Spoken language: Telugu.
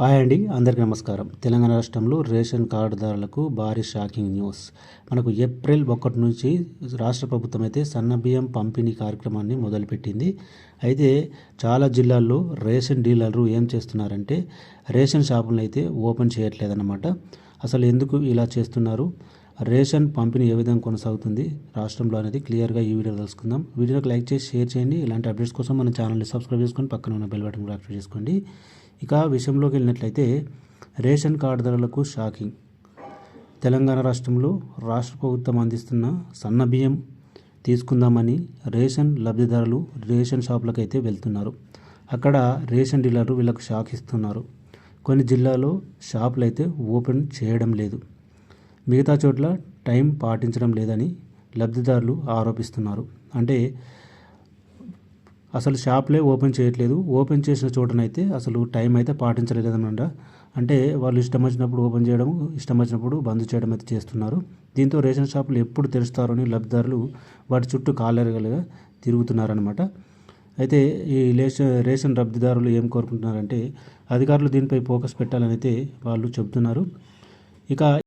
హాయ్ అండి అందరికీ నమస్కారం. తెలంగాణ రాష్ట్రంలో రేషన్ కార్డుదారులకు భారీ షాకింగ్ న్యూస్. మనకు ఏప్రిల్ ఒకటి నుంచి రాష్ట్ర ప్రభుత్వం అయితే సన్న బియ్యం పంపిణీ కార్యక్రమాన్ని మొదలుపెట్టింది. అయితే చాలా జిల్లాల్లో రేషన్ డీలర్లు ఏం చేస్తున్నారంటే రేషన్ షాపులను అయితే ఓపెన్ చేయట్లేదన్నమాట. అసలు ఎందుకు ఇలా చేస్తున్నారు? రేషన్ పంపిణీ ఏ విధంగా కొనసాగుతుంది రాష్ట్రంలో అనేది క్లియర్గా ఈ వీడియో తెలుసుకుందాం. వీడియోకి లైక్ చేసి షేర్ చేయండి. ఇలాంటి అప్డేట్స్ కోసం మన ఛానల్ని సబ్స్క్రైబ్ చేసుకొని పక్కన ఉన్న బెల్ బటన్ కూడా చేసుకోండి. ఇక విషయంలోకి వెళ్ళినట్లయితే రేషన్ కార్డుదారులకు షాకింగ్. తెలంగాణ రాష్ట్రంలో రాష్ట్ర ప్రభుత్వం అందిస్తున్న సన్న బియ్యం తీసుకుందామని రేషన్ లబ్ధిదారులు రేషన్ షాపులకు అయితే వెళ్తున్నారు. అక్కడ రేషన్ డీలర్లు వీళ్ళకు షాక్ ఇస్తున్నారు. కొన్ని జిల్లాలో షాపులు అయితే ఓపెన్ చేయడం లేదు. మిగతా చోట్ల టైం పాటించడం లేదని లబ్ధిదారులు ఆరోపిస్తున్నారు. అంటే అసలు షాప్లే ఓపెన్ చేయట్లేదు. ఓపెన్ చేసిన చోటనైతే అసలు టైం అయితే పాటించలేదనమాట. అంటే వాళ్ళు ఇష్టం వచ్చినప్పుడు ఓపెన్ చేయడం ఇష్టం వచ్చినప్పుడు బంద్ చేయడం అయితే చేస్తున్నారు. దీంతో రేషన్ షాపులు ఎప్పుడు తెరుస్తారని లబ్ధిదారులు వాటి చుట్టూ కాలరగలుగా తిరుగుతున్నారనమాట. అయితే ఈ రేషన్ రేషన్ లబ్ధిదారులు ఏం కోరుకుంటున్నారంటే అధికారులు దీనిపై ఫోకస్ పెట్టాలని అయితే వాళ్ళు చెబుతున్నారు. ఇక